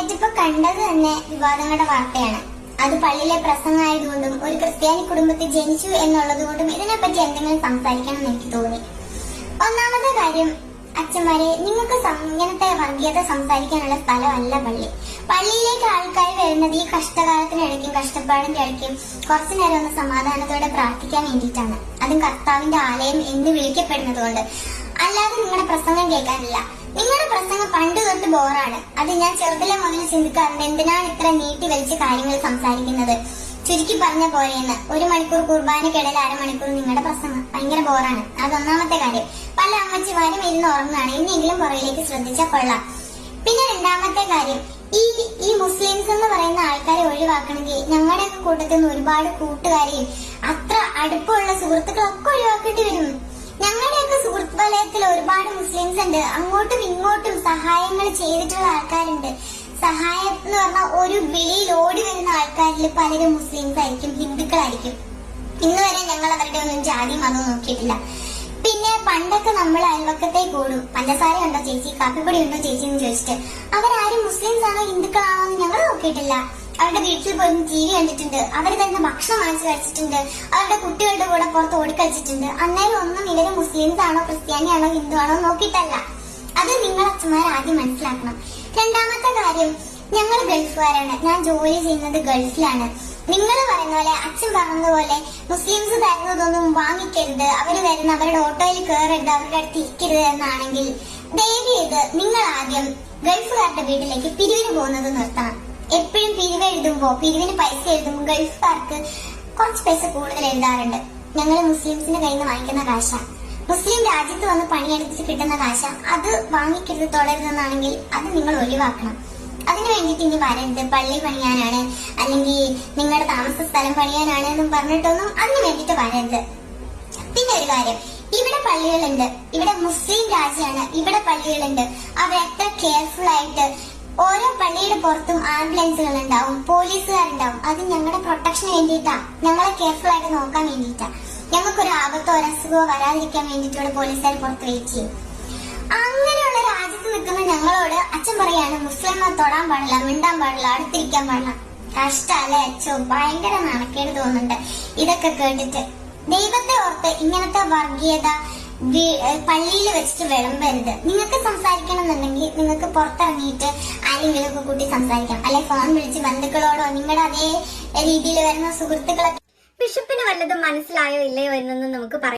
നേരിട്ടിപ്പോ കണ്ടത് തന്നെ വിവാദങ്ങളുടെ വാർത്തയാണ്. അത് പള്ളിയിലെ പ്രസംഗമായതുകൊണ്ടും ഒരു ക്രിസ്ത്യാനി കുടുംബത്തിൽ ജനിച്ചു എന്നുള്ളത് കൊണ്ടും ഇതിനെപ്പറ്റി എന്തെങ്കിലും സംസാരിക്കണം എന്ന് എനിക്ക് തോന്നി. ഒന്നാമത്തെ കാര്യം അച്ഛന്മാരെ നിങ്ങൾക്ക് ഇങ്ങനത്തെ വർഗീയത സംസാരിക്കാനുള്ള സ്ഥലമല്ല പള്ളി. പള്ളിയിലേക്ക് ആൾക്കാർ വരുന്നത് ഈ കഷ്ടകാലത്തിനിടയ്ക്കും കഷ്ടപ്പാടിന്റെ ഇടയ്ക്കും കുറച്ചു നേരം ഒന്ന് സമാധാനത്തോടെ പ്രാർത്ഥിക്കാൻ വേണ്ടിയിട്ടാണ്. അതും കർത്താവിന്റെ ആലയം എന്ന് വിളിക്കപ്പെടുന്നത് കൊണ്ട്. അല്ലാതെ നിങ്ങളുടെ പ്രസംഗം കേൾക്കാനില്ല. ബോറാണ് അത് ഞാൻ ചെറുതിലെ മുതൽ ചിന്തിക്കാറുണ്ട് എന്തിനാണ് ഇത്ര നീട്ടി വലിച്ച് കാര്യങ്ങൾ സംസാരിക്കുന്നത്? ചുരുക്കി പറഞ്ഞ പോലെയെന്ന് ഒരു മണിക്കൂർ കുർബാനക്കിടയിൽ അരമണിക്കൂർ നിങ്ങളുടെ പ്രസംഗം. ഭയങ്കര ബോറാണ്. അത് ഒന്നാമത്തെ കാര്യം. പല അമ്മച്ചിമാരും ഇരുന്ന് ഉറങ്ങുകയാണ്. ഇനിയെങ്കിലും പുറകിലേക്ക് ശ്രദ്ധിച്ചാൽ കൊള്ളാം. പിന്നെ രണ്ടാമത്തെ കാര്യം. ഈ ഈ മുസ്ലിംസ് എന്ന് പറയുന്ന ആൾക്കാരെ ഒഴിവാക്കണമെങ്കിൽ ഞങ്ങളുടെ കൂട്ടത്തിൽ നിന്ന് ഒരുപാട് കൂട്ടുകാരെയും അത്ര അടുപ്പമുള്ള സുഹൃത്തുക്കളൊക്കെ ഒഴിവാക്കേണ്ടി വരും. മുസ്ലിംസ് ഉണ്ട്. അങ്ങോട്ടും ഇങ്ങോട്ടും സഹായങ്ങൾ ചെയ്തിട്ടുള്ള ആൾക്കാരുണ്ട്. സഹായം എന്ന് പറഞ്ഞാൽ ഒരു വിളിയിൽ ഓടി വരുന്ന ആൾക്കാരിൽ പലരും മുസ്ലിംസ് ആയിരിക്കും ഹിന്ദുക്കളായിരിക്കും. ഇന്ന് വരെ ഞങ്ങൾ അവരുടെ ഒന്നും ജാതി മതം നോക്കിയിട്ടില്ല. പിന്നെ പണ്ടൊക്കെ നമ്മൾ അയൽവക്കത്തെ കൂടും. പഞ്ചസാര ഉണ്ടോ ചേച്ചി? കാപ്പിപ്പൊടി ഉണ്ടോ ചേച്ചി എന്ന് ചോദിച്ചിട്ട്. അവരാരും മുസ്ലിംസ് ആണോ ഹിന്ദുക്കളാണോ എന്ന് ഞങ്ങൾ നോക്കിയിട്ടില്ല. അവരുടെ വീട്ടിൽ പോയി ടി വി കണ്ടിട്ടുണ്ട്. അവർ തന്നെ ഭക്ഷണം വാങ്ങിച്ചു കഴിച്ചിട്ടുണ്ട്. അവരുടെ കുട്ടികളുടെ കൂടെ പുറത്ത് ഓടിക്കളിച്ചിട്ടുണ്ട് അന്നേരം ഒന്നും ഇവർ മുസ്ലിംസ് ആണോ ക്രിസ്ത്യാനി ആണോ ഹിന്ദു ആണോ നോക്കിയിട്ടല്ല. അത് നിങ്ങൾ അച്ഛന്മാർ ആദ്യം മനസ്സിലാക്കണം. രണ്ടാമത്തെ കാര്യം ഞങ്ങൾ ഗൾഫുകാരാണ്. ഞാൻ ജോലി ചെയ്യുന്നത് ഗൾഫിലാണ്. നിങ്ങൾ പറയുന്ന പോലെ അച്ഛൻ പറഞ്ഞതുപോലെ പോലെ മുസ്ലിംസ് തരുന്നതൊന്നും വാങ്ങിക്കരുത്. അവർ വരുന്ന അവരുടെ ഓട്ടോയിൽ കയറരുത് അവരുടെ അടുത്ത് ഇരിക്കരുത് എന്നാണെങ്കിൽ ദയവ് ചെയ്ത് നിങ്ങൾ ആദ്യം ഗൾഫുകാരുടെ വീട്ടിലേക്ക് പിരിവിന് പോകുന്നത് നിർത്തണം. എപ്പോഴും പിരിവ് എഴുതുമ്പോ പിരിവിന് പൈസ എഴുതുമ്പോൾ ഗൾഫുകാർക്ക് കുറച്ച് പൈസ കൂടുതൽ എഴുതാറുണ്ട്. ഞങ്ങൾ മുസ്ലിംസിന്റെ കയ്യിൽ നിന്ന് വാങ്ങിക്കുന്ന കാശ. മുസ്ലിം രാജ്യത്ത് വന്ന് പണിയെടുത്തിട്ട് കിട്ടുന്ന കാശ. അത് വാങ്ങിക്കരുത് തുടരുതെന്നാണെങ്കിൽ അത് നിങ്ങൾ ഒഴിവാക്കണം. അതിനു വേണ്ടിയിട്ട് ഇനി വരരുത്. പള്ളി പണിയാനാണ് അല്ലെങ്കിൽ നിങ്ങളുടെ താമസ സ്ഥലം പണിയാനാണ് എന്നും പറഞ്ഞിട്ടൊന്നും അതിന് വേണ്ടിയിട്ട് വരരുത്. പിന്നെ ഒരു കാര്യം. ഇവിടെ പള്ളികളുണ്ട്. ഇവിടെ മുസ്ലിം രാജ്യമാണ് ഇവിടെ പള്ളികളുണ്ട്. എത്ര കെയർഫുൾ ആയിട്ട് ഓരോ പള്ളിയുടെ പുറത്തും ആംബുലൻസുകൾ ഉണ്ടാവും പോലീസുകാരുണ്ടാവും. അത് ഞങ്ങളുടെ പ്രൊട്ടക്ഷന് വേണ്ടിയിട്ടാ. ഞങ്ങളെ കെയർഫുൾ ആയിട്ട് നോക്കാൻ വേണ്ടിയിട്ടാ. ഞങ്ങൾക്കൊരു ആപത്തോ ഒരു അസുഖമോ വരാതിരിക്കാൻ വേണ്ടിയിട്ട് ഇവിടെ പോലീസുകാർ പുറത്ത് വെയിറ്റ് ചെയ്യും. അങ്ങനെയുള്ള രാജ്യത്ത് നിൽക്കുന്ന ഞങ്ങളോട് അച്ഛൻ പറയാണ് മുസ്ലിം തൊടാൻ പാടില്ല മിണ്ടാൻ പാടില്ല അടുത്തിരിക്കാൻ പാടില്ല. കഷ്ടല്ലേ അച്ഛോ ഭയങ്കര നാണക്കേട് തോന്നുന്നുണ്ട്. ഇതൊക്കെ കേട്ടിട്ട്. ദൈവത്തെ ഓർത്ത് ഇങ്ങനത്തെ വർഗീയത പള്ളിയിൽ വെച്ചിട്ട് വിളമ്പരുത്. നിങ്ങൾക്ക് സംസാരിക്കണം എന്നുണ്ടെങ്കിൽ നിങ്ങൾക്ക് പുറത്തിറങ്ങിയിട്ട് ആരെങ്കിലും ഒക്കെ കൂട്ടി സംസാരിക്കാം. അല്ലെ ഫോൺ വിളിച്ച് ബന്ധുക്കളോടോ നിങ്ങളുടെ അതേ രീതിയിൽ വരുന്ന സുഹൃത്തുക്കളൊക്കെ ബിഷപ്പിന് വല്ലതും മനസ്സിലായോ ഇല്ലയോ എന്നൊന്നും നമുക്ക് പറയാം.